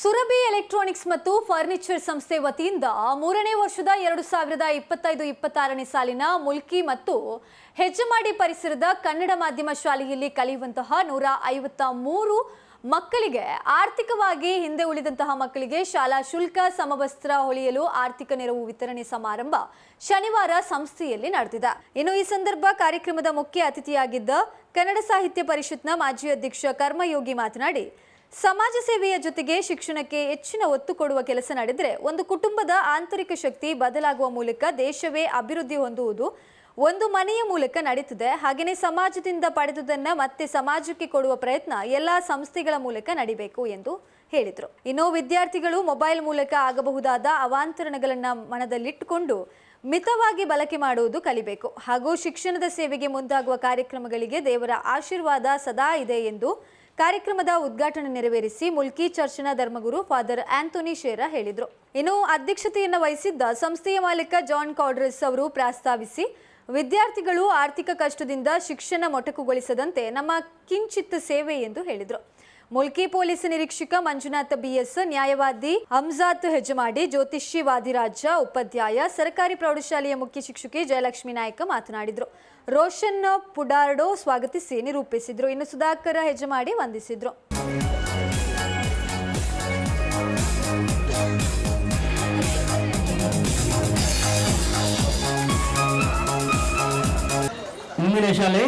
Surabhi electronics ಮತ್ತು furniture ಸಂಸ್ಥೆ ವತಿಯಿಂದ ಮೂರನೇ ವರ್ಷದ ಎರಡು ಸಾವಿರದ ಇಪ್ಪತ್ತೈದು, ಇಪ್ಪತ್ತಾರನೇ ಸಾಲಿನ ಮುಲ್ಕಿ ಮತ್ತು ಹೆಜ್ಜಮಾಡಿ ಪರಿಸರದ ಕನ್ನಡ ಮಾಧ್ಯಮ ಶಾಲೆಯಲ್ಲಿ ಕಲಿಯುವಂತಹ ನೂರ ಐವತ್ತ ಮೂರು ಮಕ್ಕಳಿಗೆ ಆರ್ಥಿಕವಾಗಿ ಹಿಂದೆ ಉಳಿದಂತಹ ಮಕ್ಕಳಿಗೆ ಶಾಲಾ ಶುಲ್ಕ ಸಮವಸ್ತ್ರ ಹೊಳೆಯಲು ಆರ್ಥಿಕ ನೆರವು ವಿತರಣೆ ಸಮಾರಂಭ ಶನಿವಾರ ಸಂಸ್ಥೆಯಲ್ಲಿ ನಡೆದಿದೆ. ಇನ್ನು ಈ ಸಂದರ್ಭ ಕಾರ್ಯಕ್ರಮದ ಮುಖ್ಯ ಅತಿಥಿಯಾಗಿದ್ದ ಕನ್ನಡ ಸಾಹಿತ್ಯ ಪರಿಷತ್ನ ಮಾಜಿ ಅಧ್ಯಕ್ಷ ಕರ್ಮಯೋಗಿ ಮಾತನಾಡಿ ಸಮಾಜ ಸೇವೆಯ ಜೊತೆಗೆ ಶಿಕ್ಷಣಕ್ಕೆ ಹೆಚ್ಚಿನ ಒತ್ತು ಕೊಡುವ ಕೆಲಸ ನಡೆದರೆ ಒಂದು ಕುಟುಂಬದ ಆಂತರಿಕ ಶಕ್ತಿ ಬದಲಾಗುವ ಮೂಲಕ ದೇಶವೇ ಅಭಿವೃದ್ಧಿ ಹೊಂದುವುದು ಒಂದು ಮನೆಯ ಮೂಲಕ ನಡೀತದೆ. ಹಾಗೆಯೇ ಸಮಾಜದಿಂದ ಪಡೆದುದನ್ನ ಮತ್ತೆ ಸಮಾಜಕ್ಕೆ ಕೊಡುವ ಪ್ರಯತ್ನ ಎಲ್ಲಾ ಸಂಸ್ಥೆಗಳ ಮೂಲಕ ನಡಿಬೇಕು ಎಂದು ಹೇಳಿದರು. ಇನ್ನು ವಿದ್ಯಾರ್ಥಿಗಳು ಮೊಬೈಲ್ ಮೂಲಕ ಆಗಬಹುದಾದ ಅವಾಂತರಣಗಳನ್ನ ಮನದಲ್ಲಿಟ್ಟುಕೊಂಡು ಮಿತವಾಗಿ ಬಳಕೆ ಮಾಡುವುದು ಕಲಿಬೇಕು. ಹಾಗೂ ಶಿಕ್ಷಣದ ಸೇವೆಗೆ ಮುಂದಾಗುವ ಕಾರ್ಯಕ್ರಮಗಳಿಗೆ ದೇವರ ಆಶೀರ್ವಾದ ಸದಾ ಇದೆ ಎಂದು ಕಾರ್ಯಕ್ರಮದ ಉದ್ಘಾಟನೆ ನೆರವೇರಿಸಿ ಮುಲ್ಕಿ ಚರ್ಚಿನ ಧರ್ಮಗುರು ಫಾದರ್ ಆಂಥೋನಿ ಶೇರ ಹೇಳಿದರು. ಇನ್ನು ಅಧ್ಯಕ್ಷತೆಯನ್ನು ವಹಿಸಿದ್ದ ಸಂಸ್ಥೆಯ ಮಾಲೀಕ ಜಾನ್ ಕಾಡ್ರಿಸ್ ಅವರು ಪ್ರಸ್ತಾವಿಸಿ, ವಿದ್ಯಾರ್ಥಿಗಳು ಆರ್ಥಿಕ ಕಷ್ಟದಿಂದ ಶಿಕ್ಷಣ ಮೊಟಕುಗೊಳಿಸದಂತೆ ನಮ್ಮ ಕಿಂಚಿತ್ ಸೇವೆ ಎಂದು ಹೇಳಿದರು. ಮುಲ್ಕಿ ಪೊಲೀಸ್ ನಿರೀಕ್ಷಕ ಮಂಜುನಾಥ ಬಿಎಸ್, ನ್ಯಾಯವಾದಿ ಹಮ್ಜಾತ್ ಹೆಜಮಾಡಿ ಜ್ಯೋತಿಷಿ ವಾದಿರಾಜ ಉಪಾಧ್ಯಾಯ, ಸರ್ಕಾರಿ ಪ್ರೌಢಶಾಲೆಯ ಮುಖ್ಯ ಶಿಕ್ಷಕಿ ಜಯಲಕ್ಷ್ಮಿ ನಾಯಕ ಮಾತನಾಡಿದರು. ರೋಷನ್ ಪುಡಾರ್ಡೋ ಸ್ವಾಗತಿಸಿ ನಿರೂಪಿಸಿದ್ರು ಇನ್ನು ಸುಧಾಕರ್ ಹೆಜ್ಜೆ ಮಾಡಿ ವಂದಿಸಿದ್ರು. ಮುಂದಿನ ಶಾಲೆ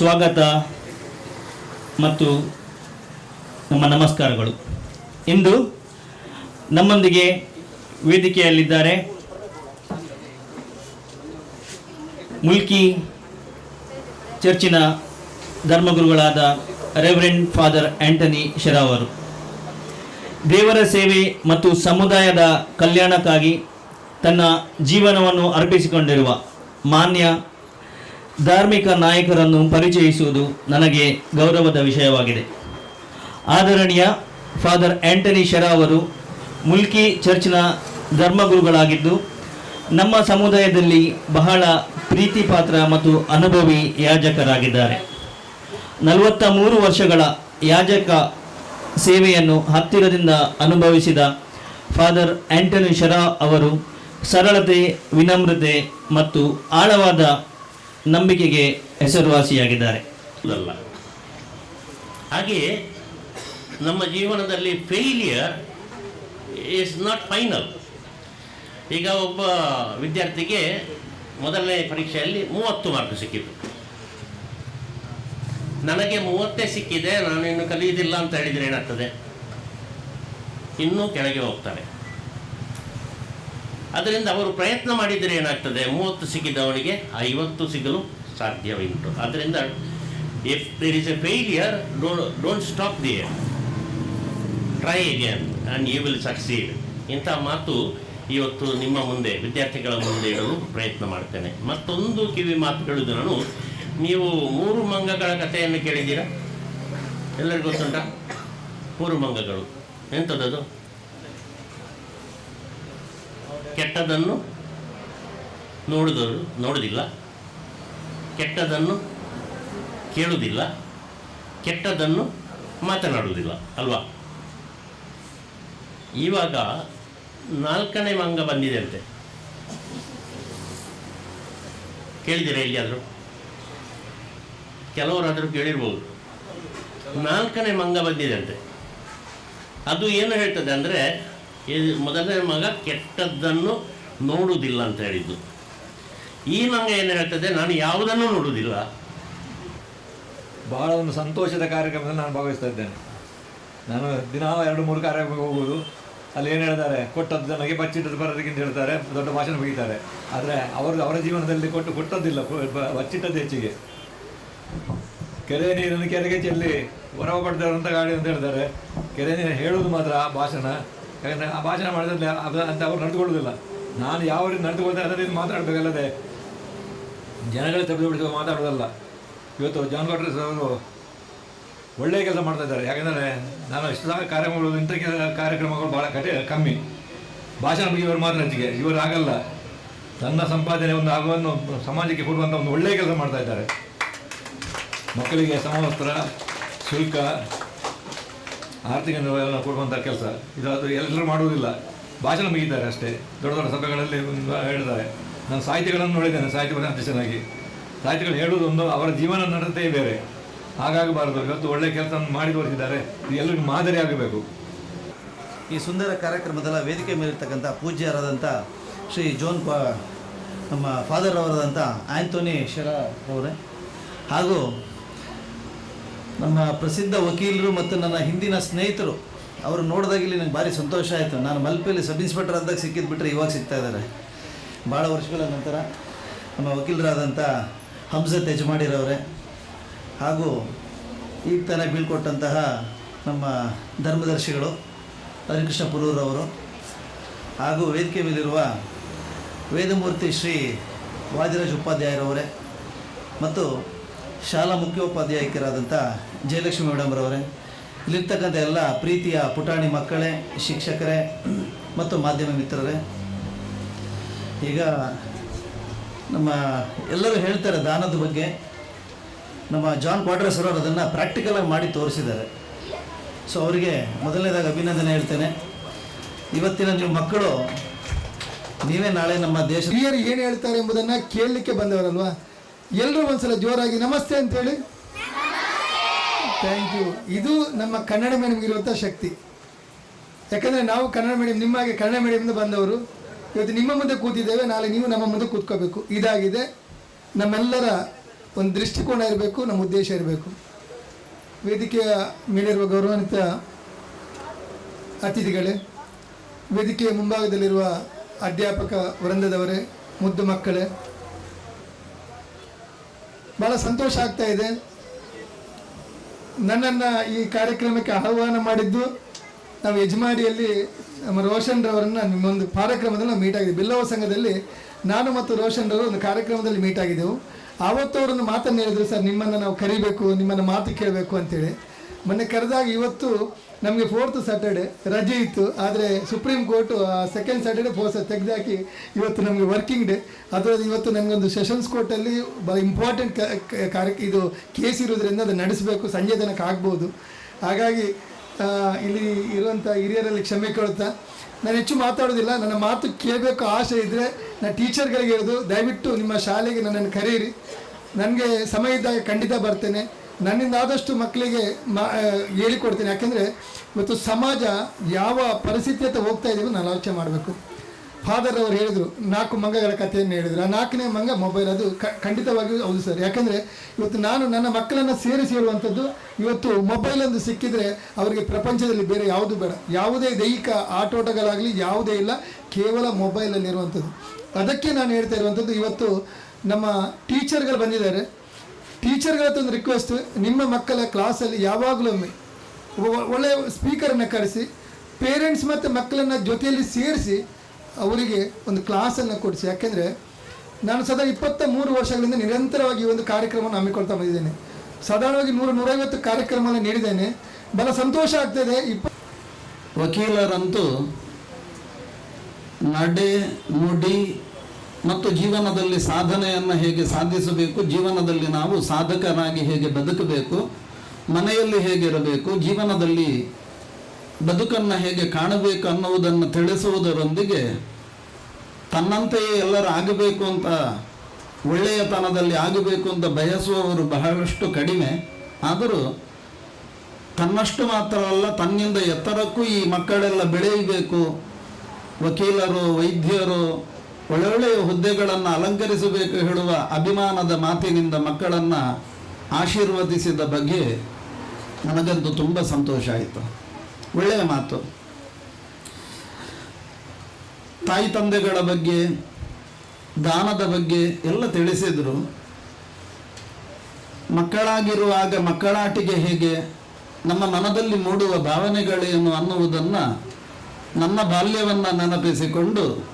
ಸ್ವಾಗತ ಮತ್ತು ನಮ್ಮ ನಮಸ್ಕಾರಗಳು. ಇಂದು ನಮ್ಮೊಂದಿಗೆ ವೇದಿಕೆಯಲ್ಲಿದ್ದಾರೆ ಮುಲ್ಕಿ ಚರ್ಚಿನ ಧರ್ಮಗುರುಗಳಾದ ರೆವರೆಂಡ್ ಫಾದರ್ ಆಂಟನಿ ಶರಾವ್ ಅವರು. ದೇವರ ಸೇವೆ ಮತ್ತು ಸಮುದಾಯದ ಕಲ್ಯಾಣಕ್ಕಾಗಿ ತನ್ನ ಜೀವನವನ್ನು ಅರ್ಪಿಸಿಕೊಂಡಿರುವ ಮಾನ್ಯ ಧಾರ್ಮಿಕ ನಾಯಕರನ್ನು ಪರಿಚಯಿಸುವುದು ನನಗೆ ಗೌರವದ ವಿಷಯವಾಗಿದೆ. ಆದರಣೀಯ ಫಾದರ್ ಆಂಟನಿ ಶೆರಾ ಅವರು ಮುಲ್ಕಿ ಚರ್ಚ್ನ ಧರ್ಮಗುರುಗಳಾಗಿದ್ದು, ನಮ್ಮ ಸಮುದಾಯದಲ್ಲಿ ಬಹಳ ಪ್ರೀತಿಪಾತ್ರ ಮತ್ತು ಅನುಭವಿ ಯಾಜಕರಾಗಿದ್ದಾರೆ. ನಲವತ್ತ ಮೂರು ವರ್ಷಗಳ ಯಾಜಕ ಸೇವೆಯನ್ನು ಹತ್ತಿರದಿಂದ ಅನುಭವಿಸಿದ ಫಾದರ್ ಆಂಟನಿ ಶರಾ ಅವರು ಸರಳತೆ, ವಿನಮ್ರತೆ ಮತ್ತು ಆಳವಾದ ನಂಬಿಕೆಗೆ ಹೆಸರುವಾಸಿಯಾಗಿದ್ದಾರೆ. ಹಾಗೆಯೇ ನಮ್ಮ ಜೀವನದಲ್ಲಿ ಫೇಲಿಯರ್ ಈಸ್ ನಾಟ್ ಫೈನಲ್ ಈಗ ಒಬ್ಬ ವಿದ್ಯಾರ್ಥಿಗೆ ಮೊದಲನೇ ಪರೀಕ್ಷೆಯಲ್ಲಿ ಮೂವತ್ತು ಮಾರ್ಕ್ ಸಿಕ್ಕಿತು ನನಗೆ ಮೂವತ್ತೇ ಸಿಕ್ಕಿದೆ ನಾನು ಇನ್ನು ಕಲಿಯುವುದಿಲ್ಲ ಅಂತ ಹೇಳಿದರೆ ಏನಾಗ್ತದೆ? ಇನ್ನೂ ಕೆಳಗೆ ಹೋಗ್ತಾರೆ. ಅದರಿಂದ ಅವರು ಪ್ರಯತ್ನ ಮಾಡಿದರೆ ಏನಾಗ್ತದೆ? ಮೂವತ್ತು ಸಿಕ್ಕಿದವನಿಗೆ ಐವತ್ತು ಸಿಗಲು ಸಾಧ್ಯವುಂಟು. ಆದ್ದರಿಂದ if there is a failure don't stop dear try again and you will succeed ಇಂಥ ಮಾತು ಇವತ್ತು ನಿಮ್ಮ ಮುಂದೆ, ವಿದ್ಯಾರ್ಥಿಗಳ ಮುಂದೆ ಇಡಲು ಪ್ರಯತ್ನ ಮಾಡ್ತೇನೆ. ಮತ್ತೊಂದು ಕಿವಿ ಮಾತು ಹೇಳಿದ್ರು ನಾನು, ನೀವು ಮೂರು ಮಂಗಗಳ ಕಥೆಯನ್ನು ಕೇಳಿದ್ದೀರಾ? ಎಲ್ಲರಿಗೂ ಗೊತ್ತುಂಟ? ಮೂರು ಮಂಗಗಳು. ಎಂಥದ್ದದು? ಕೆಟ್ಟದನ್ನು ನೋಡಿದವರು ನೋಡುವುದಿಲ್ಲ ಕೆಟ್ಟದನ್ನು ಕೇಳುವುದಿಲ್ಲ ಕೆಟ್ಟದನ್ನು ಮಾತನಾಡುವುದಿಲ್ಲ ಅಲ್ವಾ? ಇವಾಗ ನಾಲ್ಕನೇ ಮಂಗ ಬಂದಿದೆ ಅಂತೆ. ಕೇಳಿದ್ದೀರಾ ಎಲ್ಲಿಯಾದರೂ? ಕೆಲವರಾದರೂ ಕೇಳಿರ್ಬೋದು. ನಾಲ್ಕನೇ ಮಂಗ ಬಂದಿದೆ ಅಂತೆ. ಅದು ಏನು ಹೇಳ್ತದೆ ಅಂದರೆ ಮೊದಲನೇ ಮಗ ಕೆಟ್ಟದ್ದನ್ನು ನೋಡುವುದಿಲ್ಲ ಅಂತ ಹೇಳಿದ್ದು. ಈ ಮಗ ಏನು ಹೇಳ್ತದೆ, ನಾನು ಯಾವುದನ್ನು ನೋಡುವುದಿಲ್ಲ. ಬಹಳ ಒಂದು ಸಂತೋಷದ ಕಾರ್ಯಕ್ರಮದಲ್ಲಿ ನಾನು ಭಾಗವಹಿಸ್ತಾ ಇದ್ದೇನೆ. ನಾನು ದಿನ ಎರಡು, ಮೂರು ಕಾರ್ಯಕ್ರಮಕ್ಕೆ ಹೋಗುವುದು. ಅಲ್ಲಿ ಏನು ಹೇಳ್ತಾರೆ, ಕೊಟ್ಟದ್ದು ನನಗೆ ಬಚ್ಚಿಟ್ಟದ್ದು ಬರೋದಕ್ಕಿಂತ ಹೇಳ್ತಾರೆ, ದೊಡ್ಡ ಭಾಷಣ ಮುಗಿತಾರೆ. ಆದರೆ ಅವರು ಅವರ ಜೀವನದಲ್ಲಿ ಕೊಟ್ಟು, ಕೊಟ್ಟದ್ದಿಲ್ಲ ಬಚ್ಚಿಟ್ಟದ್ದು ಹೆಚ್ಚಿಗೆ. ಕೆರೆ ನೀರನ್ನು ಕೆರೆಗೆ ಚೆಲ್ಲಿ ಹೊರವ ಅಂತ ಗಾಡಿ ಅಂತ ಹೇಳ್ತಾರೆ. ಕೆರೆ ನೀರು ಹೇಳೋದು ಮಾತ್ರ ಆ ಭಾಷಣ. ಯಾಕಂದರೆ ಆ ಭಾಷಣ ಮಾಡಿದ್ರೆ ಅದು ಅಂತ ಅವ್ರು ನಡೆದುಕೊಳ್ಳೋದಿಲ್ಲ ನಾನು ಯಾವ ರೀತಿ ನಡೆದುಕೊಳ್ತೇನೆ ಅದೇ ರೀತಿ ಮಾತಾಡಬೇಕಲ್ಲದೆ. ಜನಗಳ ಮಾತಾಡೋದಲ್ಲ. ಇವತ್ತು ಜಾನ್ ಕಾಟ್ರೆಸ್ ಅವರು ಒಳ್ಳೆಯ ಕೆಲಸ ಮಾಡ್ತಾ ಇದ್ದಾರೆ. ಯಾಕಂದರೆ ನಾನು ಇಷ್ಟು ಸಹ ಕಾರ್ಯಕ್ರಮಗಳು, ಇಂಥ ಕಾರ್ಯಕ್ರಮಗಳು ಭಾಳ ಕಠಿ, ಕಮ್ಮಿ. ಭಾಷಣ ಬಗ್ಗೆ ಇವರು ಮಾತ್ರ ಹೆಚ್ಚಿಗೆ. ಇವರು ಆಗಲ್ಲ ತನ್ನ ಸಂಪಾದನೆ ಒಂದು ಆಗುವನ್ನು ಸಮಾಜಕ್ಕೆ ಕೊಡುವಂಥ ಒಂದು ಒಳ್ಳೆಯ ಕೆಲಸ ಮಾಡ್ತಾ ಇದ್ದಾರೆ. ಮಕ್ಕಳಿಗೆ ಸಮವಸ್ತ್ರ, ಶುಲ್ಕ ಆರ್ಥಿಕ ನೆರವನ್ನು ಕೊಡುವಂಥ ಕೆಲಸ. ಇದು ಅದು ಎಲ್ಲರೂ ಮಾಡುವುದಿಲ್ಲ. ಭಾಷಣ ಮುಗಿದ್ದಾರೆ ಅಷ್ಟೇ. ದೊಡ್ಡ ದೊಡ್ಡ ಸಭೆಗಳಲ್ಲಿ ಹೇಳಿದ್ದಾರೆ ನಾನು ಸಾಹಿತಿಗಳನ್ನು ನೋಡಿದ್ದೇನೆ, ಸಾಹಿತ್ಯ ಚೆನ್ನಾಗಿ ಸಾಹಿತ್ಯಗಳು ಹೇಳುವುದೊಂದು ಅವರ ಜೀವನ ನಡತೆ ಬೇರೆ. ಹಾಗಾಗಬಾರದು. ಇವತ್ತು ಒಳ್ಳೆಯ ಕೆಲಸ ಮಾಡಿ ತೋರಿಸಿದ್ದಾರೆ. ಎಲ್ಲರಿಗೂ ಮಾದರಿ ಆಗಬೇಕು. ಈ ಸುಂದರ ಕಾರ್ಯಕ್ರಮದಲ್ಲ ವೇದಿಕೆ ಮೇಲಿರ್ತಕ್ಕಂಥ ಪೂಜ್ಯರಾದಂಥ ಶ್ರೀ ಜೋನ್ ನಮ್ಮ ಫಾದರ್ ಅವರಾದಂಥ ಆ್ಯಂಥೋನಿ ಶೆರಾ ಅವರೇ ಹಾಗೂ ನಮ್ಮ ಪ್ರಸಿದ್ಧ ವಕೀಲರು ಮತ್ತು ನನ್ನ ಹಿಂದಿನ ಸ್ನೇಹಿತರು ಅವರು ನೋಡಿದಾಗ ಇಲ್ಲಿ ನನಗೆ ಭಾರಿ ಸಂತೋಷ ಆಯಿತು. ನಾನು ಮಲ್ಪೆಯಲ್ಲಿ ಸಬ್ ಇನ್ಸ್ಪೆಕ್ಟರ್ ಅಂದಾಗ ಸಿಕ್ಕಿದ್ದು ಬಿಟ್ಟರೆ ಇವಾಗ ಸಿಗ್ತಾ ಇದ್ದಾರೆ. ಭಾಳ ವರ್ಷಗಳ ನಂತರ ನಮ್ಮ ವಕೀಲರಾದಂಥ ಹಂಸತ್ ಯಜಮಾಡಿರವರೇ ಹಾಗೂ ಈಗ ತಾನೇ ಬೀಳ್ಕೊಟ್ಟಂತಹ ನಮ್ಮ ಧರ್ಮದರ್ಶಿಗಳು ಹರಿಕೃಷ್ಣ ಪುರೂರವರು ಹಾಗೂ ವೇದಿಕೆ ಮೇಲಿರುವ ವೇದಮೂರ್ತಿ ಶ್ರೀ ವಾದಿರಾಜ್ ಉಪಾಧ್ಯಾಯರವರೇ ಮತ್ತು ಶಾಲಾ ಮುಖ್ಯೋಪಾಧ್ಯಾಯಕರಾದಂಥ ಜಯಲಕ್ಷ್ಮಿ ಮೇಡಮ್ರವರೇ ಇಲ್ಲಿರ್ತಕ್ಕಂಥ ಎಲ್ಲ ಪ್ರೀತಿಯ ಪುಟಾಣಿ ಮಕ್ಕಳೇ, ಶಿಕ್ಷಕರೇ ಮತ್ತು ಮಾಧ್ಯಮ ಮಿತ್ರರೇ, ಈಗ ನಮ್ಮ ಎಲ್ಲರೂ ಹೇಳ್ತಾರೆ ದಾನದ ಬಗ್ಗೆ. ನಮ್ಮ ಜಾನ್ ಕ್ವಾಡ್ರಸ್ ಅವರು ಅದನ್ನು ಪ್ರಾಕ್ಟಿಕಲಾಗಿ ಮಾಡಿ ತೋರಿಸಿದ್ದಾರೆ. ಸೊ ಅವರಿಗೆ ಮೊದಲನೇದಾಗಿ ಅಭಿನಂದನೆ ಹೇಳ್ತೇನೆ. ಇವತ್ತಿನ ನೀವು ಮಕ್ಕಳು, ನೀವೇ ನಾಳೆ ನಮ್ಮ ದೇಶ ಏನು ಹೇಳ್ತಾರೆ ಎಂಬುದನ್ನು ಕೇಳಲಿಕ್ಕೆ ಬಂದವರಲ್ವಾ? ಎಲ್ಲರೂ ಒಂದ್ಸಲ ಜೋರಾಗಿ ನಮಸ್ತೆ ಅಂತೇಳಿ. ಥ್ಯಾಂಕ್ ಯು ಇದು ನಮ್ಮ ಕನ್ನಡ ಮೀಡಿಯಮ್ಗಿರುವಂಥ ಶಕ್ತಿ. ಯಾಕಂದರೆ ನಾವು ಕನ್ನಡ ಮೀಡಿಯಂ ನಿಮ್ಮ ಹಾಗೆ ಕನ್ನಡ ಮೀಡಿಯಮ್ನಿಂದ ಬಂದವರು. ಇವತ್ತು ನಿಮ್ಮ ಮುಂದೆ ಕೂತಿದ್ದೇವೆ, ನಾಳೆ ನೀವು ನಮ್ಮ ಮುಂದೆ ಕೂತ್ಕೋಬೇಕು. ಇದಾಗಿದೆ. ನಮ್ಮೆಲ್ಲರ ಒಂದು ದೃಷ್ಟಿಕೋನ ಇರಬೇಕು, ನಮ್ಮ ಉದ್ದೇಶ ಇರಬೇಕು. ವೇದಿಕೆಯ ಮೇಲಿರುವ ಗೌರವಾನ್ವಿತ ಅತಿಥಿಗಳೇ, ವೇದಿಕೆಯ ಮುಂಭಾಗದಲ್ಲಿರುವ ಅಧ್ಯಾಪಕ ವೃಂದದವರೇ, ಮುದ್ದು ಮಕ್ಕಳೇ ಭಾಳ ಸಂತೋಷ ಆಗ್ತಾ ಇದೆ. ನನ್ನನ್ನು ಈ ಕಾರ್ಯಕ್ರಮಕ್ಕೆ ಆಹ್ವಾನ ಮಾಡಿದ್ದು ನಾವು ಯಜಮಾಡಿಯಲ್ಲಿ ನಮ್ಮ ರೋಷನ್ ರವರನ್ನು ನಿಮ್ಮೊಂದು ಕಾರ್ಯಕ್ರಮದಲ್ಲಿ ನಾವು ಮೀಟ್ ಆಗಿದ್ದೀವಿ. ಬಿಲ್ಲವ ಸಂಘದಲ್ಲಿ ನಾನು ಮತ್ತು ರೋಷನ್ ರವರು ಒಂದು ಕಾರ್ಯಕ್ರಮದಲ್ಲಿ ಮೀಟ್ ಆಗಿದ್ದೆವು. ಆವತ್ತು ಅವರೊಂದು ಮಾತನ್ನು ಹೇಳಿದ್ರು, ಸರ್, ನಿಮ್ಮನ್ನು ನಾವು ಕರಿಬೇಕು, ನಿಮ್ಮನ್ನು ಮಾತು ಕೇಳಬೇಕು ಅಂತೇಳಿ. ಮೊನ್ನೆ ಕರೆದಾಗ ಇವತ್ತು ನಮಗೆ ಫೋರ್ತ್ ಸ್ಯಾಟರ್ಡೆ ರಜೆ ಇತ್ತು. ಆದರೆ supreme court second Saturday force ತೆಗೆದಾಕಿ ಇವತ್ತು ನಮಗೆ ವರ್ಕಿಂಗ್ ಡೇ ಅದರಲ್ಲಿ ಇವತ್ತು ನನಗೊಂದು ಸೆಷನ್ಸ್ ಕೋರ್ಟಲ್ಲಿ ಭಾಳ ಇಂಪಾರ್ಟೆಂಟ್ ಕಾರ್ಯ, ಇದು ಕೇಸ್ ಇರೋದ್ರಿಂದ ಅದು ನಡೆಸಬೇಕು. ಸಂಜೆ ತನಕ ಆಗ್ಬೋದು. ಹಾಗಾಗಿ ಇಲ್ಲಿ ಇರುವಂಥ ಹಿರಿಯರಲ್ಲಿ ಕ್ಷಮೆ ಕೇಳುತ್ತಾ, ನಾನು ಹೆಚ್ಚು ಮಾತಾಡೋದಿಲ್ಲ ನನ್ನ ಮಾತು ಕೇಳಬೇಕು ಆಸೆ ಇದ್ದರೆ ನಾನು ಟೀಚರ್ಗಳಿಗೆ ಹೇಳೋದು, ದಯವಿಟ್ಟು ನಿಮ್ಮ ಶಾಲೆಗೆ ನನ್ನನ್ನು ಕರೀರಿ ನನಗೆ ಸಮಯ ಇದ್ದಾಗ ಖಂಡಿತ ಬರ್ತೇನೆ. ನನ್ನಿಂದ ಆದಷ್ಟು ಮಕ್ಕಳಿಗೆ ಹೇಳಿಕೊಡ್ತೀನಿ. ಯಾಕೆಂದರೆ ಇವತ್ತು ಸಮಾಜ ಯಾವ ಪರಿಸ್ಥಿತಿ ಹೋಗ್ತಾ ಇದೀವೋ ನಾನು ಆಲೋಚನೆ ಮಾಡಬೇಕು. ಫಾದರ್ ಅವರು ಹೇಳಿದರು, ನಾಲ್ಕು ಮಂಗಗಳ ಕಥೆಯನ್ನು ಹೇಳಿದರು. ಆ ನಾಲ್ಕನೇ ಮಂಗ ಮೊಬೈಲ್ ಅದು ಖಂಡಿತವಾಗಿಯೂ ಹೌದು ಸರ್ ಯಾಕೆಂದರೆ ಇವತ್ತು ನಾನು ನನ್ನ ಮಕ್ಕಳನ್ನು ಸೇರಿಸಿ ಹೇಳುವಂಥದ್ದು, ಇವತ್ತು ಮೊಬೈಲ್ ಒಂದು ಸಿಕ್ಕಿದರೆ ಅವರಿಗೆ ಪ್ರಪಂಚದಲ್ಲಿ ಬೇರೆ ಯಾವುದು ಬೇಡ. ಯಾವುದೇ ದೈಹಿಕ ಆಟೋಟಗಳಾಗಲಿ, ಯಾವುದೇ ಇಲ್ಲ, ಕೇವಲ ಮೊಬೈಲಲ್ಲಿರುವಂಥದ್ದು ಅದಕ್ಕೆ ನಾನು ಹೇಳ್ತಾ ಇರುವಂಥದ್ದು, ಇವತ್ತು ನಮ್ಮ ಟೀಚರ್ಗಳು ಬಂದಿದ್ದಾರೆ. ಟೀಚರ್ಗಳ ಒಂದು ರಿಕ್ವೆಸ್ಟ್ ನಿಮ್ಮ ಮಕ್ಕಳ ಕ್ಲಾಸಲ್ಲಿ ಯಾವಾಗಲೊಮ್ಮೆ ಒಳ್ಳೆ ಒಳ್ಳೆಯ ಸ್ಪೀಕರನ್ನು ಕರೆಸಿ ಪೇರೆಂಟ್ಸ್ ಮತ್ತು ಮಕ್ಕಳನ್ನು ಜೊತೆಯಲ್ಲಿ ಸೇರಿಸಿ ಅವರಿಗೆ ಒಂದು ಕ್ಲಾಸನ್ನು ಕೊಡಿಸಿ. ಯಾಕೆಂದರೆ ನಾನು ಸದಾ ಇಪ್ಪತ್ತ ಮೂರು ವರ್ಷಗಳಿಂದ ನಿರಂತರವಾಗಿ ಒಂದು ಕಾರ್ಯಕ್ರಮವನ್ನು ಹಮ್ಮಿಕೊಳ್ತಾ ಬಂದಿದ್ದೇನೆ. ಸಾಧಾರಣವಾಗಿ ನೂರ, ನೂರೈವತ್ತು ಕಾರ್ಯಕ್ರಮವನ್ನು ನೀಡಿದ್ದೇನೆ. ಬಹಳ ಸಂತೋಷ ಆಗ್ತದೆ. ಇಪ್ಪ ವಕೀಲರಂತೂ ನಡೆ, ನುಡಿ ಮತ್ತು ಜೀವನದಲ್ಲಿ ಸಾಧನೆಯನ್ನು ಹೇಗೆ ಸಾಧಿಸಬೇಕು, ಜೀವನದಲ್ಲಿ ನಾವು ಸಾಧಕರಾಗಿ ಹೇಗೆ ಬದುಕಬೇಕು, ಮನೆಯಲ್ಲಿ ಹೇಗಿರಬೇಕು ಜೀವನದಲ್ಲಿ ಬದುಕನ್ನು ಹೇಗೆ ಕಾಣಬೇಕು ಅನ್ನುವುದನ್ನು ತಿಳಿಸುವುದರೊಂದಿಗೆ ತನ್ನಂತೆಯೇ ಎಲ್ಲರೂ ಆಗಬೇಕು ಅಂತ, ಒಳ್ಳೆಯತನದಲ್ಲಿ ಆಗಬೇಕು ಅಂತ ಬಯಸುವವರು ಬಹಳಷ್ಟು ಕಡಿಮೆ. ಆದರೂ ತನ್ನಷ್ಟು ಮಾತ್ರ ಅಲ್ಲ, ತನ್ನಿಂದ ಎತ್ತರಕ್ಕೂ ಈ ಮಕ್ಕಳೆಲ್ಲ ಬೆಳೆಯಬೇಕು. ವಕೀಲರು, ವೈದ್ಯರು ಒಳ್ಳೊಳ್ಳೆಯ ಹುದ್ದೆಗಳನ್ನು ಅಲಂಕರಿಸಬೇಕು ಹೇಳುವ ಅಭಿಮಾನದ ಮಾತಿನಿಂದ ಮಕ್ಕಳನ್ನು ಆಶೀರ್ವದಿಸಿದ ಬಗ್ಗೆ ನನಗಂತೂ ತುಂಬ ಸಂತೋಷ ಆಯಿತು. ಒಳ್ಳೆಯ ಮಾತು. ತಾಯಿ ತಂದೆಗಳ ಬಗ್ಗೆ, ದಾನದ ಬಗ್ಗೆ ಎಲ್ಲ ತಿಳಿಸಿದರು. ಮಕ್ಕಳಾಗಿರುವಾಗ ಮಕ್ಕಳಾಟಿಗೆ ಹೇಗೆ, ನಮ್ಮ ಮನದಲ್ಲಿ ಮೂಡುವ ಭಾವನೆಗಳೇನು ಅನ್ನುವುದನ್ನು ನನ್ನ ಬಾಲ್ಯವನ್ನು ನೆನಪಿಸಿಕೊಂಡು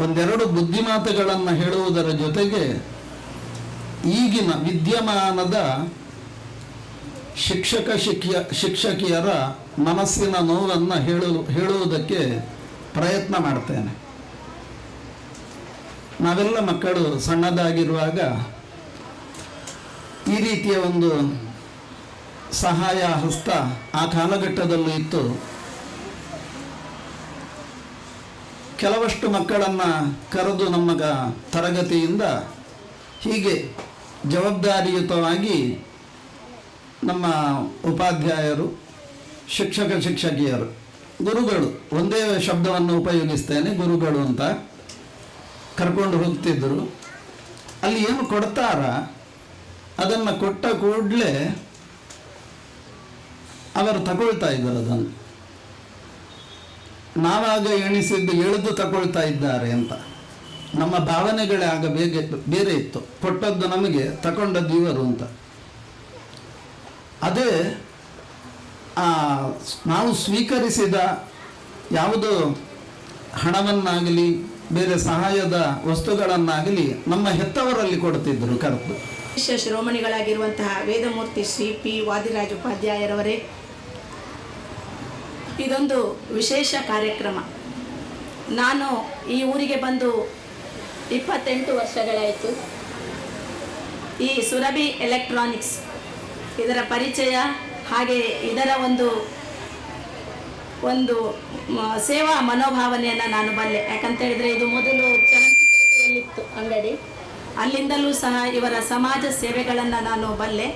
ಒಂದೆರಡು ಬುದ್ಧಿಮಾತುಗಳನ್ನು ಹೇಳುವುದರ ಜೊತೆಗೆ ಈಗಿನ ವಿದ್ಯಮಾನದ ಶಿಕ್ಷಕ ಶಿಕ್ಷ ಶಿಕ್ಷಕಿಯರ ಮನಸ್ಸಿನ ನೋವನ್ನು ಹೇಳು ಹೇಳುವುದಕ್ಕೆ ಪ್ರಯತ್ನ ಮಾಡ್ತೇನೆ. ನಾವೆಲ್ಲ ಮಕ್ಕಳು ಸಣ್ಣದಾಗಿರುವಾಗ ಈ ರೀತಿಯ ಒಂದು ಸಹಾಯ ಹಸ್ತ ಆ ಕಾಲಘಟ್ಟದಲ್ಲೂ ಇತ್ತು. ಕೆಲವಷ್ಟು ಮಕ್ಕಳನ್ನು ಕರೆದು ನಮ್ಮ ತರಗತಿಯಿಂದ ಹೀಗೆ ಜವಾಬ್ದಾರಿಯುತವಾಗಿ ನಮ್ಮ ಉಪಾಧ್ಯಾಯರು, ಶಿಕ್ಷಕ ಶಿಕ್ಷಕಿಯರು, ಗುರುಗಳು, ಒಂದೇ ಶಬ್ದವನ್ನು ಉಪಯೋಗಿಸ್ತೇನೆ, ಗುರುಗಳು ಅಂತ ಕರ್ಕೊಂಡು ಹೋಗ್ತಿದ್ದರು ಅಲ್ಲಿ ಏನು ಕೊಡ್ತಾರ? ಅದನ್ನು ಕೊಟ್ಟ ಕೂಡಲೇ ಅವರು ತಗೊಳ್ತಾ ಇದ್ದರು ಅದನ್ನು. ನಾವಾಗ ಎಣಿಸಿದ್ದು ಎಳೆದು ತಗೊಳ್ತಾ ಇದ್ದಾರೆ ಅಂತ. ನಮ್ಮ ಭಾವನೆಗಳೇ ಆಗ ಬೇಗ, ಬೇರೆ ಇತ್ತು. ಕೊಟ್ಟದ್ದು ನಮಗೆ ತಗೊಂಡದ್ದು ಇವರು ಅಂತ. ಅದೇ, ಆ, ನಾವು ಸ್ವೀಕರಿಸಿದ ಯಾವುದು ಹಣವನ್ನಾಗಲಿ, ಬೇರೆ ಸಹಾಯದ ವಸ್ತುಗಳನ್ನಾಗಲಿ ನಮ್ಮ ಹೆತ್ತವರಲ್ಲಿ ಕೊಡ್ತಿದ್ದರು ಕರೆದು. ವಿಶೇಷ ಶಿರೋಮಣಿಗಳಾಗಿರುವಂತಹ ವೇದಮೂರ್ತಿ ಶ್ರೀ ಪಿ ವಾದಿರಾಜ ಉಪಾಧ್ಯಾಯರವರೇ ಇದೊಂದು ವಿಶೇಷ ಕಾರ್ಯಕ್ರಮ. ನಾನು ಈ ಊರಿಗೆ ಬಂದು ಇಪ್ಪತ್ತೆಂಟು ವರ್ಷಗಳಾಯಿತು. ಈ ಸುರಭಿ ಎಲೆಕ್ಟ್ರಾನಿಕ್ಸ್ ಇದರ ಪರಿಚಯ ಹಾಗೆ ಇದರ ಒಂದು ಒಂದು ಸೇವಾ ಮನೋಭಾವನೆಯನ್ನು ನಾನು ಬಲ್ಲೆ. ಯಾಕಂತ ಹೇಳಿದ್ರೆ ಇದು ಮೊದಲು ಚರಂತಿಯಲ್ಲಿತ್ತು ಅಂಗಡಿ. ಅಲ್ಲಿಂದಲೂ ಸಹ ಇವರ ಸಮಾಜ ಸೇವೆಗಳನ್ನು ನಾನು ಬಲ್ಲೆ.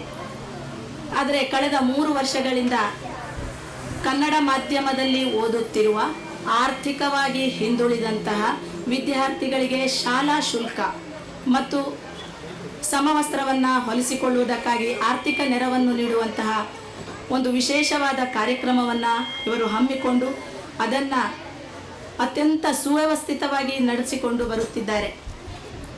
ಆದರೆ ಕಳೆದ ಮೂರು ವರ್ಷಗಳಿಂದ ಕನ್ನಡ ಮಾಧ್ಯಮದಲ್ಲಿ ಓದುತ್ತಿರುವ, ಆರ್ಥಿಕವಾಗಿ ಹಿಂದುಳಿದಂತಹ ವಿದ್ಯಾರ್ಥಿಗಳಿಗೆ ಶಾಲಾ ಶುಲ್ಕ ಮತ್ತು ಸಮವಸ್ತ್ರವನ್ನು ಹೊಲಿಸಿಕೊಳ್ಳುವುದಕ್ಕಾಗಿ ಆರ್ಥಿಕ ನೆರವನ್ನು ನೀಡುವಂತಹ ಒಂದು ವಿಶೇಷವಾದ ಕಾರ್ಯಕ್ರಮವನ್ನು ಇವರು ಹಮ್ಮಿಕೊಂಡು ಅದನ್ನು ಅತ್ಯಂತ ಸುವ್ಯವಸ್ಥಿತವಾಗಿ ನಡೆಸಿಕೊಂಡು ಬರುತ್ತಿದ್ದಾರೆ.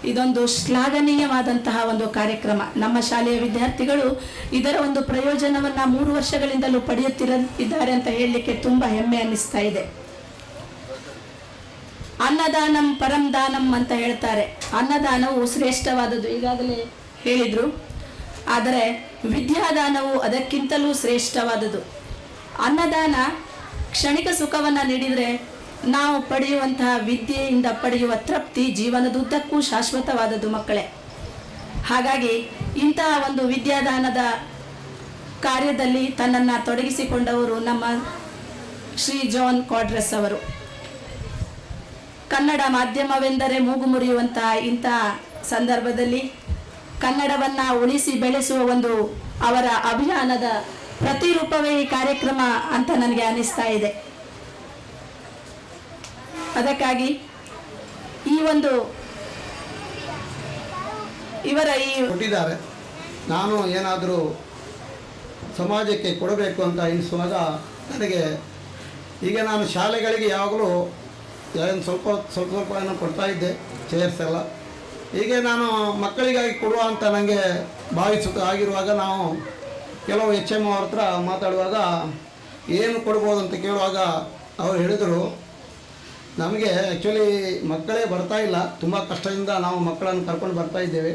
ಇದೊಂದು ಶ್ಲಾಘನೀಯವಾದಂತಹ ಒಂದು ಕಾರ್ಯಕ್ರಮ. ನಮ್ಮ ಶಾಲೆಯ ವಿದ್ಯಾರ್ಥಿಗಳು ಇದರ ಒಂದು ಪ್ರಯೋಜನವನ್ನು ಮೂರು ವರ್ಷಗಳಿಂದಲೂ ಪಡೆಯುತ್ತಿರ ಇದ್ದಾರೆ ಅಂತ ಹೇಳಲಿಕ್ಕೆ ತುಂಬ ಹೆಮ್ಮೆ ಅನ್ನಿಸ್ತಾ ಇದೆ. ಅನ್ನದಾನಂ ಪರಂ ದಾನಂ ಅಂತ ಹೇಳ್ತಾರೆ. ಅನ್ನದಾನವು ಶ್ರೇಷ್ಠವಾದದ್ದು. ಈಗಾಗಲೇ ಹೇಳಿದರು. ಆದರೆ ವಿದ್ಯಾದಾನವು ಅದಕ್ಕಿಂತಲೂ ಶ್ರೇಷ್ಠವಾದದ್ದು. ಅನ್ನದಾನ ಕ್ಷಣಿಕ ಸುಖವನ್ನು ನೀಡಿದರೆ ನಾವು ಪಡೆಯುವಂತಹ ವಿದ್ಯೆಯಿಂದ ಪಡೆಯುವ ತೃಪ್ತಿ ಜೀವನದುದ್ದಕ್ಕೂ ಶಾಶ್ವತವಾದದ್ದು ಮಕ್ಕಳೇ. ಹಾಗಾಗಿ ಇಂತಹ ಒಂದು ವಿದ್ಯಾದಾನದ ಕಾರ್ಯದಲ್ಲಿ ತನ್ನನ್ನು ತೊಡಗಿಸಿಕೊಂಡವರು ನಮ್ಮ ಶ್ರೀ ಜಾನ್ ಕ್ವಾಡ್ರೆಸ್ ಅವರು. ಕನ್ನಡ ಮಾಧ್ಯಮವೆಂದರೆ ಮೂಗು ಮುರಿಯುವಂತಹ ಇಂತಹ ಸಂದರ್ಭದಲ್ಲಿ ಕನ್ನಡವನ್ನು ಉಳಿಸಿ ಬೆಳೆಸುವ ಒಂದು ಅವರ ಅಭಿಯಾನದ ಪ್ರತಿರೂಪವೇ ಈ ಕಾರ್ಯಕ್ರಮ ಅಂತ ನನಗೆ ಅನಿಸ್ತಾ ಇದೆ. ಅದಕ್ಕಾಗಿ ಈ ಒಂದು ಇವರ ಈ ಕೊಟ್ಟಿದ್ದಾರೆ. ನಾನು ಏನಾದರೂ ಸಮಾಜಕ್ಕೆ ಕೊಡಬೇಕು ಅಂತ ಎನಿಸುವಾಗ ನನಗೆ ಈಗ ನಾನು ಶಾಲೆಗಳಿಗೆ ಯಾವಾಗಲೂ ಏನು ಸ್ವಲ್ಪ ಸ್ವಲ್ಪ ಸ್ವಲ್ಪ ಏನೋ ಕೊಡ್ತಾ ಇದ್ದೆ ಚೇರ್ಸ್ ಎಲ್ಲ. ಹೀಗೆ ನಾನು ಮಕ್ಕಳಿಗಾಗಿ ಕೊಡುವ ಅಂತ ನನಗೆ ಭಾವಿಸುತ್ತ ಆಗಿರುವಾಗ ನಾವು ಕೆಲವು ಎಚ್ ಎಂ ಅವ್ರ ಹತ್ರ ಮಾತಾಡುವಾಗ ಏನು ಕೊಡ್ಬೋದು ಅಂತ ಕೇಳುವಾಗ ಅವರು ಹೇಳಿದರು. ನಮಗೆ ಆ್ಯಕ್ಚುಲಿ ಮಕ್ಕಳೇ ಬರ್ತಾ ಇಲ್ಲ. ತುಂಬ ಕಷ್ಟದಿಂದ ನಾವು ಮಕ್ಕಳನ್ನು ಕರ್ಕೊಂಡು ಬರ್ತಾ ಇದ್ದೇವೆ.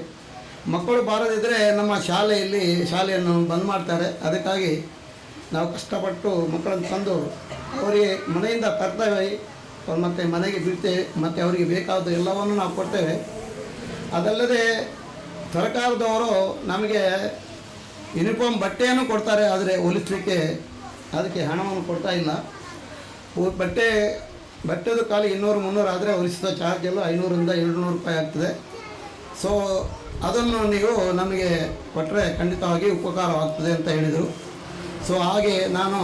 ಮಕ್ಕಳು ಬಾರದಿದ್ದರೆ ನಮ್ಮ ಶಾಲೆಯಲ್ಲಿ ಶಾಲೆಯನ್ನು ಬಂದ್ ಮಾಡ್ತಾರೆ. ಅದಕ್ಕಾಗಿ ನಾವು ಕಷ್ಟಪಟ್ಟು ಮಕ್ಕಳನ್ನು ತಂದು ಅವರಿಗೆ ಮನೆಯಿಂದ ತರ್ತೇವೆ. ಮತ್ತು ಮನೆಗೆ ಬಿಡ್ತೇವೆ ಮತ್ತು ಅವರಿಗೆ ಬೇಕಾದ ಎಲ್ಲವನ್ನು ನಾವು ಕೊಡ್ತೇವೆ. ಅದಲ್ಲದೆ ಸರ್ಕಾರದವರು ನಮಗೆ ಯೂನಿಫಾರ್ಮ್ ಬಟ್ಟೆಯನ್ನು ಕೊಡ್ತಾರೆ, ಆದರೆ ಹೊಲಿಸ್ಲಿಕ್ಕೆ ಅದಕ್ಕೆ ಹಣವನ್ನು ಕೊಡ್ತಾ ಇಲ್ಲ. ಬಟ್ಟೆ ಬಟ್ಟೆದು ಖಾಲಿ ಇನ್ನೂರು, ಮುನ್ನೂರು ಆದರೆ ಉರಿಸಿದ ಚಾರ್ಜ್ ಎಲ್ಲ ಐನೂರಿಂದ ನೂರು ರೂಪಾಯಿ ಆಗ್ತದೆ. ಸೊ ಅದನ್ನು ನೀವು ನಮಗೆ ಕೊಟ್ಟರೆ ಖಂಡಿತವಾಗಿ ಉಪಕಾರವಾಗ್ತದೆ ಅಂತ ಹೇಳಿದರು. ಸೊ ಹಾಗೆ ನಾನು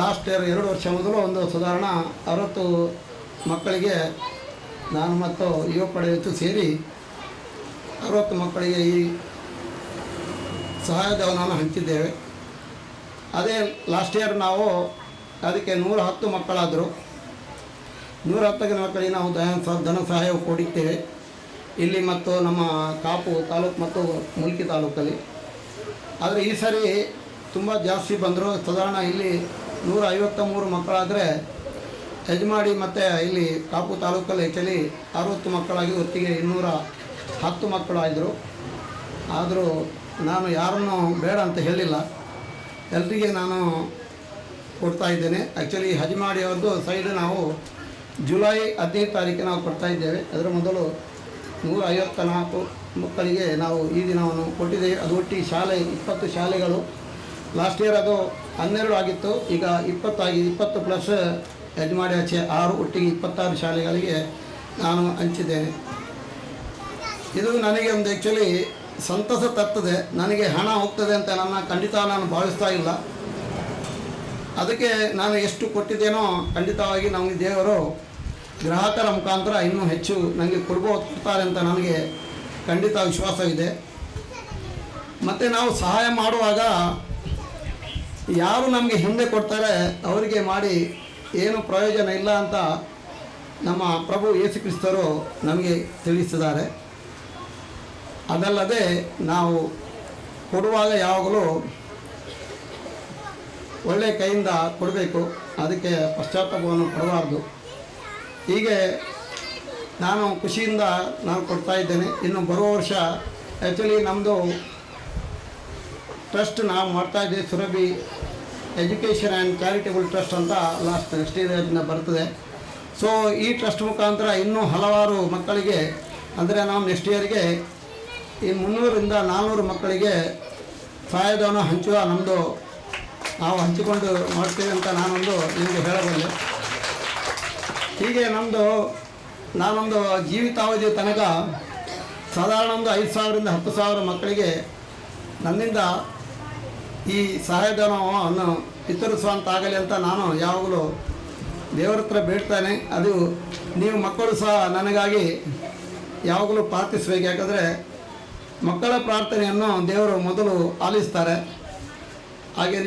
ಲಾಸ್ಟ್ ಇಯರ್ ಎರಡು ವರ್ಷ ಮೊದಲು ಒಂದು ಸಾಧಾರಣ ಅರವತ್ತು ಮಕ್ಕಳಿಗೆ ನಾನು ಮತ್ತು ಯುವ ಪಡೆ ಜೊತೆ ಸೇರಿ ಅರವತ್ತು ಮಕ್ಕಳಿಗೆ ಈ ಸಹಾಯಧನವನ್ನು ಹಂಚಿದ್ದೇವೆ. ಅದೇ ಲಾಸ್ಟ್ ಇಯರ್ ನಾವು ಅದಕ್ಕೆ ನೂರ ಹತ್ತು ಮಕ್ಕಳಾದರು. ನೂರ ಹತ್ತು ಮಕ್ಕಳಿಗೆ ನಾವು ಧನ ಸಹಾಯ ಕೊಡುತ್ತೇವೆ. ಇಲ್ಲಿ ಮತ್ತು ನಮ್ಮ ಕಾಪು ತಾಲೂಕು ಮತ್ತು ಮುಲ್ಕಿ ತಾಲೂಕಲ್ಲಿ. ಆದರೆ ಈ ಸರಿ ತುಂಬ ಜಾಸ್ತಿ ಬಂದರು. ಸಾಧಾರಣ ಇಲ್ಲಿ ನೂರ ಐವತ್ತ ಮೂರು ಮಕ್ಕಳಾದರೆ ಯಜಮಾಡಿ ಮತ್ತು ಇಲ್ಲಿ ಕಾಪು ತಾಲೂಕಲ್ಲಿ ಆ್ಯಕ್ಚುಲಿ ಅರವತ್ತು ಮಕ್ಕಳಾಗಿ ಹೊತ್ತಿಗೆ ಇನ್ನೂರ ಹತ್ತು ಮಕ್ಕಳಾಯಿದ್ರು ಆದರೂ ನಾನು ಯಾರನ್ನು ಬೇಡ ಅಂತ ಹೇಳಿಲ್ಲ. ಎಲ್ರಿಗೆ ನಾನು ಕೊಡ್ತಾ ಇದ್ದೇನೆ. ಆ್ಯಕ್ಚುಲಿ ಹಜಿಮಾಡಿ ಅವ್ರದ್ದು ಸೈಡ್ ನಾವು ಜುಲೈ ಹದಿನೈದು ತಾರೀಕಿಗೆ ನಾವು ಕೊಡ್ತಾ ಇದ್ದೇವೆ. ಅದರ ಮೊದಲು ನೂರ ಐವತ್ತ ನಾಲ್ಕು ಮಕ್ಕಳಿಗೆ ನಾವು ಈ ದಿನವನ್ನು ಕೊಟ್ಟಿದ್ದೇವೆ. ಅದು ಒಟ್ಟಿ ಶಾಲೆ, ಇಪ್ಪತ್ತು ಶಾಲೆಗಳು. ಲಾಸ್ಟ್ ಇಯರ್ ಅದು ಹನ್ನೆರಡು ಆಗಿತ್ತು. ಈಗ ಇಪ್ಪತ್ತಾಗಿ, ಇಪ್ಪತ್ತು ಪ್ಲಸ್ ಯಜಮಾಡಿ ಆಚೆ ಆರು, ಒಟ್ಟಿಗೆ ಇಪ್ಪತ್ತಾರು ಶಾಲೆಗಳಿಗೆ ನಾನು ಹಂಚಿದ್ದೇನೆ. ಇದು ನನಗೆ ಒಂದು ಆ್ಯಕ್ಚುಲಿ ಸಂತಸ ತರ್ತದೆ. ನನಗೆ ಹಣ ಹೋಗ್ತದೆ ಅಂತ ನನ್ನ ಖಂಡಿತ ನಾನು ಭಾವಿಸ್ತಾ ಇಲ್ಲ. ಅದಕ್ಕೆ ನಾನು ಎಷ್ಟು ಕೊಟ್ಟಿದ್ದೇನೋ ಖಂಡಿತವಾಗಿ ನಮಗೆ ದೇವರು ಗ್ರಾಹಕರ ಮುಖಾಂತರ ಇನ್ನೂ ಹೆಚ್ಚು ನನಗೆ ಕೊಡ್ಬೋದು ಕೊಡ್ತಾರೆ ಅಂತ ನನಗೆ ಖಂಡಿತ ವಿಶ್ವಾಸವಿದೆ ಮತ್ತು ನಾವು ಸಹಾಯ ಮಾಡುವಾಗ ಯಾರು ನಮಗೆ ಹಿಂದೆ ಕೊಡ್ತಾರೆ ಅವರಿಗೆ ಮಾಡಿ ಏನು ಪ್ರಯೋಜನ ಇಲ್ಲ ಅಂತ ನಮ್ಮ ಪ್ರಭು ಯೇಸು ಕ್ರಿಸ್ತರು ನಮಗೆ ತಿಳಿಸಿದ್ದಾರೆ. ಅದಲ್ಲದೆ ನಾವು ಕೊಡುವಾಗ ಯಾವಾಗಲೂ ಒಳ್ಳೆಯ ಕೈಯಿಂದ ಕೊಡಬೇಕು. ಅದಕ್ಕೆ ಪಶ್ಚಾತ್ತಾಪವನ್ನು ಕೊಡಬಾರ್ದು ಹೀಗೆ ನಾನು ಖುಷಿಯಿಂದ ನಾನು ಕೊಡ್ತಾ ಇದ್ದೇನೆ. ಇನ್ನು ಬರುವ ವರ್ಷ ಆ್ಯಕ್ಚುಲಿ ನಮ್ಮದು ಟ್ರಸ್ಟ್ ನಾವು ಮಾಡ್ತಾ ಇದ್ದೀವಿ. Surabhi education and charitable trust ಅಂತ ಲಾಸ್ಟ್ ನೆಕ್ಸ್ಟ್ ಇಯರ್ನ ಬರ್ತದೆ. ಸೊ ಈ ಟ್ರಸ್ಟ್ ಮುಖಾಂತರ ಇನ್ನೂ ಹಲವಾರು ಮಕ್ಕಳಿಗೆ, ಅಂದರೆ ನಾವು ನೆಕ್ಸ್ಟ್ ಇಯರ್ಗೆ ಈ ಮುನ್ನೂರಿಂದ ನಾನ್ನೂರು ಮಕ್ಕಳಿಗೆ ಸಹಾಯಧನ ಹಂಚುವ ನಮ್ಮದು ನಾವು ಹಂಚಿಕೊಂಡು ಮಾಡ್ತೇವೆ ಅಂತ ನಾನೊಂದು ನಿಮಗೆ ಹೇಳಬಲ್ಲೆ. ಹೀಗೆ ನಮ್ಮದು ನಾನೊಂದು ಜೀವಿತಾವಧಿ ತನಕ ಸಾಧಾರಣ ಒಂದು ಐದು ಸಾವಿರದಿಂದ ಹತ್ತು ಸಾವಿರ ಮಕ್ಕಳಿಗೆ ನನ್ನಿಂದ ಈ ಸಹಾಯಧನವನ್ನು ವಿತರಿಸುವಂತಾಗಲಿ ಅಂತ ನಾನು ಯಾವಾಗಲೂ ದೇವರ ಹತ್ರ ಬೇಡ್ತಾನೆ. ಅದು ನೀವು ಮಕ್ಕಳು ಸಹ ನನಗಾಗಿ ಯಾವಾಗಲೂ ಪ್ರಾರ್ಥಿಸಬೇಕು. ಯಾಕಂದರೆ ಮಕ್ಕಳ ಪ್ರಾರ್ಥನೆಯನ್ನು ದೇವರು ಮೊದಲು ಆಲಿಸ್ತಾರೆ. ಹಾಗೆ